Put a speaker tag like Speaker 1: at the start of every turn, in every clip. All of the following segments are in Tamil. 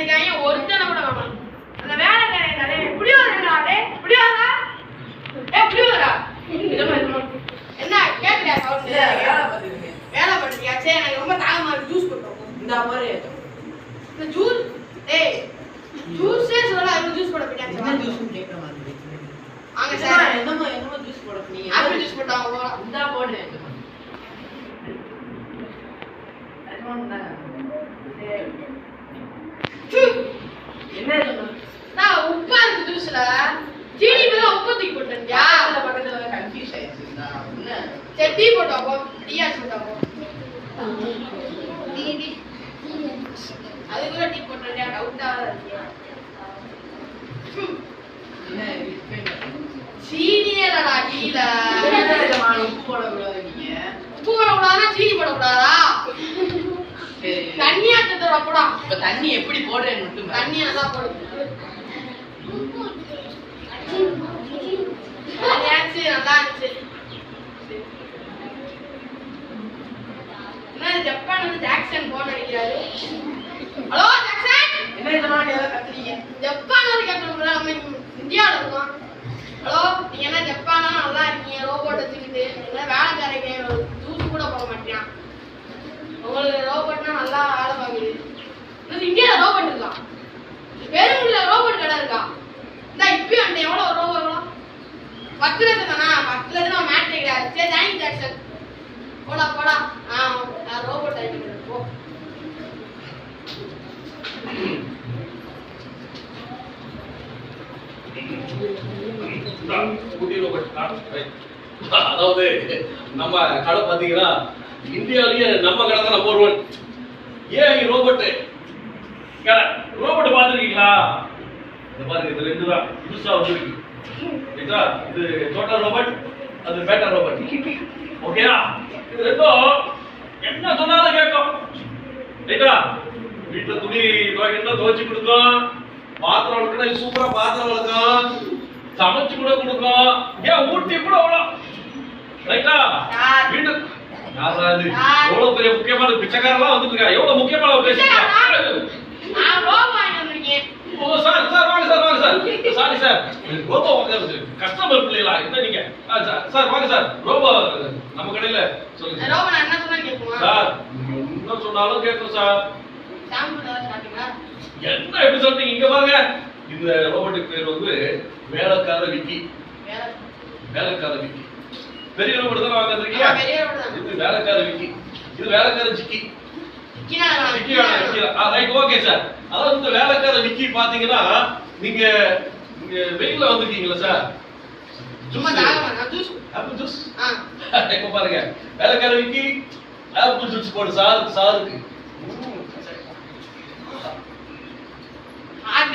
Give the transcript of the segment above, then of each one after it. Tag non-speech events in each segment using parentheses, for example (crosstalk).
Speaker 1: இருக்காங்க ஒருத்தனை கூட அந்த வேலைக்காரன் தானே டே ஏ என்ன சவுண்ட் வேலை பண்றியா சரி எனக்கு ரொம்ப தாகமா இருக்கு ஜூஸ் கொடுத்தோம்
Speaker 2: இந்த மாதிரி
Speaker 1: இந்த ஜூஸ் டேய் ஜூஸே சொல்ல அது ஜூஸ் போட போயிட்டாங்க
Speaker 2: என்ன ஜூஸ் கேட்க மாதிரி
Speaker 1: வாங்க
Speaker 2: சார்.
Speaker 1: சார்
Speaker 2: என்னமோ என்னமோ ஜூஸ் போட நீங்க
Speaker 1: ஆப்பிள் ஜூஸ் போட்டாங்க
Speaker 2: இந்தா போடு இது?
Speaker 1: நான் உப்பா இருக்கு ஜூஸ்ல சீனி மேல போட்டுட்டியா
Speaker 2: பக்கத்துல கன்ஃபியூஸ் ஆயிடுச்சு.
Speaker 1: சரி டீ போட்டு அப்போ டீயா போட்டு அப்போ டீ டீ. அதுக்குள்ள டீ போட்டுட்டியா டவுட்டா இருக்கியா
Speaker 2: என்ன இது?
Speaker 1: சீனியே இல்லடா டீல
Speaker 2: என்ன விதமான உப்பு போடக்கூடாது நீங்க.
Speaker 1: உப்பு போடக்கூடாதா? சீனி போடக்கூடாதா? தண்ணியா தந்துடுறா போடா.
Speaker 2: இப்ப தண்ணி எப்படி போடுறேன்னு மட்டும்.
Speaker 1: தண்ணி நல்லா போடு. நல்லாச்சு நல்லா இருந்துச்சு ஜப்பான் வந்து ஜாக்சன் போன் அடிக்கிறாரு ஹலோ ஜாக்சன்
Speaker 2: என்ன கத்துறீங்க
Speaker 1: ஜப்பான் வந்து கேட்கணும் நம்ம இந்தியாவில் இருக்கோம் ஹலோ நீங்க என்ன ஜப்பானா நல்லா இருக்கீங்க ரோபோட் வச்சுக்கிட்டு என்ன வேலைக்காரங்க ஜூஸ் கூட போக மாட்டேன் உங்களுக்கு ரோபோட்னா நல்லா வேலை பார்க்குது இன்னும் இந்தியாவில் ரோபோட் இருக்கா பெருங்குடியில் ரோபோட் கடை இருக்கா இந்த இப்பயும் அந்த எவ்வளோ ரோபோ எவ்வளோ பத்து லட்சம் தானா பத்து லட்சம் நான் மேட்ரு கிடையாது சரி தேங்க் ஜாக்சன் போடா போடா. ஆ ரோபோட் ஆகிட்டு போ.
Speaker 3: அதாவது நம்ம கடை பார்த்தீங்கன்னா இந்தியாவிலேயே நம்ம கடை தான் நம்பர் ஒன் ஏன் ரோபோட்டு கடை ரோபோட் பார்த்துருக்கீங்களா? இந்த பாருங்க இது ரெண்டு தான். புதுசா வந்துருக்கு. இது டோட்டல் ரோபோட் அது பேட்டர் ரோபோட் ஓகேவா இது ரெண்டும் என்ன சொன்னாலும் கேட்கும். ரைட்டா? வீட்டுல துணி துவைக்கணும் துவைச்சு கொடுக்கும் பாத்திரம் வளர்க்கணும் சூப்பரா பாத்திரம் வளர்க்கும் சமைச்சு கூட கொடுக்கும் ஏன் ஊட்டி கூட விடும் ரைட்டா? வீட்டு யாரா இது?
Speaker 1: யார்?
Speaker 3: எவ்வளவு பெரிய முக்கியமான பிச்சைக்காரெல்லாம் வந்துட்டு இருக்கா எவ்வளவு முக்கியமான பேசுறீங்க சார் சார் வாங்க சார் வாங்க சார். Sorry sir. வாங்குறது கஸ்டமர் பிள்ளைகளா என்ன நீங்க? சார் சார் வாங்க சார். ரோபோ நம்ம கடையில சொல்லுங்க சார்.
Speaker 1: ரோபோ நான் என்ன சொன்னா கேட்குமா
Speaker 3: சார் என்ன சொன்னாலும் கேட்கும் சார். என்ன எப்படி சொல்றீங்க? இங்க பாருங்க. இந்த ரோபோட்டுக்கு பேர் வந்து வேலைக்கார விக்கி.
Speaker 1: வேலை.
Speaker 3: வேலைக்கார விக்கி. பெரிய ரோபோட் தான்
Speaker 1: தான்.
Speaker 3: இது வேலைக்கார விக்கி. இது வேலைக்கார ஜிக்கி. Right okay sir. அதாவது இந்த வேலைக்கார விக்கி பாத்தீங்கன்னா நீங்க வெயில்ல வந்திருக்கீங்களா சார்?
Speaker 1: சும்மா ஜூஸ்
Speaker 3: ஆப்பிள் ஜூஸ்?
Speaker 1: ஆ. (laughs)
Speaker 3: இப்ப பாருங்க வேலைக்கார விக்கி ஆப்பிள் ஜூஸ் போடு சார் சாருக்கு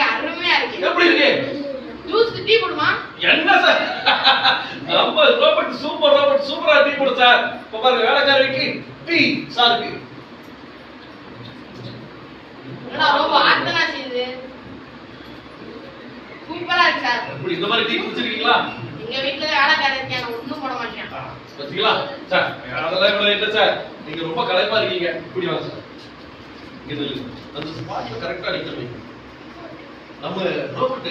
Speaker 1: அருமையா இருக்கு.
Speaker 3: எப்படி இருக்கு?
Speaker 1: ஜூஸ் டீ போடுமா?
Speaker 3: என்ன சார்? (laughs) நம்ம ரோபோட் சூப்பர் ரோபோட் சூப்பரா டீ போடு சார். இப்ப பாருங்க வேலைக்கார விக்கி டீ சாருக்கு
Speaker 1: ரொம்ப ஆத்தனா செய்யுது. சூப்பரா இருக்கு சார்.
Speaker 3: எப்படி இந்த மாதிரி டீ குடிச்சிருக்கீங்களா?
Speaker 1: எங்க வீட்டுல வேலைக்காரன் இருக்கேன் நான் ஒண்ணும் போட மாட்டேன்.
Speaker 3: பாத்தீங்களா? சார் அதெல்லாம் இவ்வளவு இல்லை சார். நீங்க ரொம்ப களைப்பா இருக்கீங்க. இப்படி வாங்க சார். இங்க. அந்த ஸ்பாட்ல கரெக்டா நிக்கணும் நம்ம ரோபோட்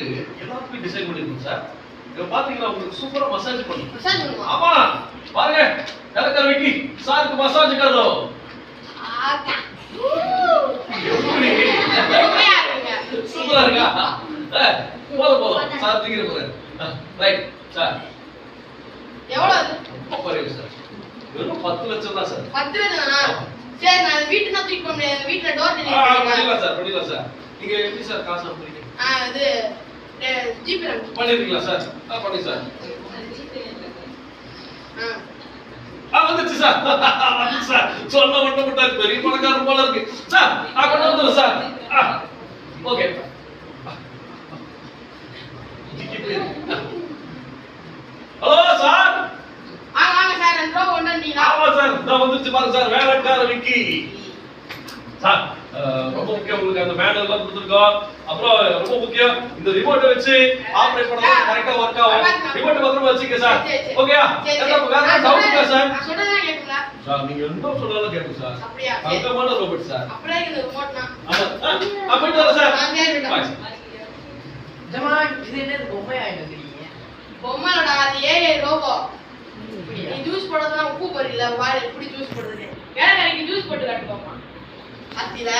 Speaker 3: டிசைன் பண்ணிருக்கோம் சார். இங்க பாத்தீங்கன்னா உங்களுக்கு சூப்பரா மசாஜ் பண்ணும் ஆமா. பாருங்க. வேலைக்கார விக்கி சாருக்கு மசாஜ் கரோ சூப்பரா இருக்கா? போதும் போதும். சார் தூக்கிட்டு போறேன் ரைட் சார்.
Speaker 1: எவ்வளவு? அது?
Speaker 3: பாருங்க சார். வெறும் பத்து லட்சம் தான் சார்.
Speaker 1: பத்து லட்சம் தானா சரி நான் வீட்டுக்கு தான் தூக்கி போக முடியாது. வீட்டுல டோர் டெலிவரி
Speaker 3: பண்ணிடலாம் சார் பண்ணிடலாம் சார். நீங்க எப்படி சார் காசு அனுப்புறீங்க
Speaker 1: ஆ இது ஜிபே
Speaker 3: பண்ணிருக்கீங்களா சார்? ஆ பண்ணி சார்.
Speaker 1: ஆ.
Speaker 3: ஆ வந்துச்சு சார். வந்துச்சு சார். சொன்ன மட்டும் விட்டாச்சு பெரிய பணக்காரர் போல இருக்கு. சார் ஆ கொண்டு வந்துடும் சார். ஆ ஓகே. யோசிச்சு பாருங்க சார் வேலைக்கார விக்கி. சார் ரொம்ப முக்கியம் உங்களுக்கு அந்த பேனர் எல்லாம் கொடுத்துருக்கோம். அப்புறம் ரொம்ப முக்கியம் இந்த ரிமோட்டை வச்சு ஆப்ரேட் பண்ணா கரெக்டா ஒர்க் ஆகும். ரிமோட் பத்திரமா வச்சுக்க சார். ஓகேயா வேற டவுட் இருக்கா சார்? சார் நீங்க என்ன சொன்னாலும் கேட்கும் சார். அங்கமான ரோபோட் சார்.
Speaker 1: அப்படியே
Speaker 3: சார்.
Speaker 2: ஜமா இது என்ன பொம்மை ஆயிடுறீங்க
Speaker 1: பொம்மையோட அது ஏ ரோபோ சோறு இல்லப்பா எப்படி ஜூஸ் போடுறது ஏன்னா எனக்கு ஜூஸ் போட்டு காட்டுக்கோமா அத்தில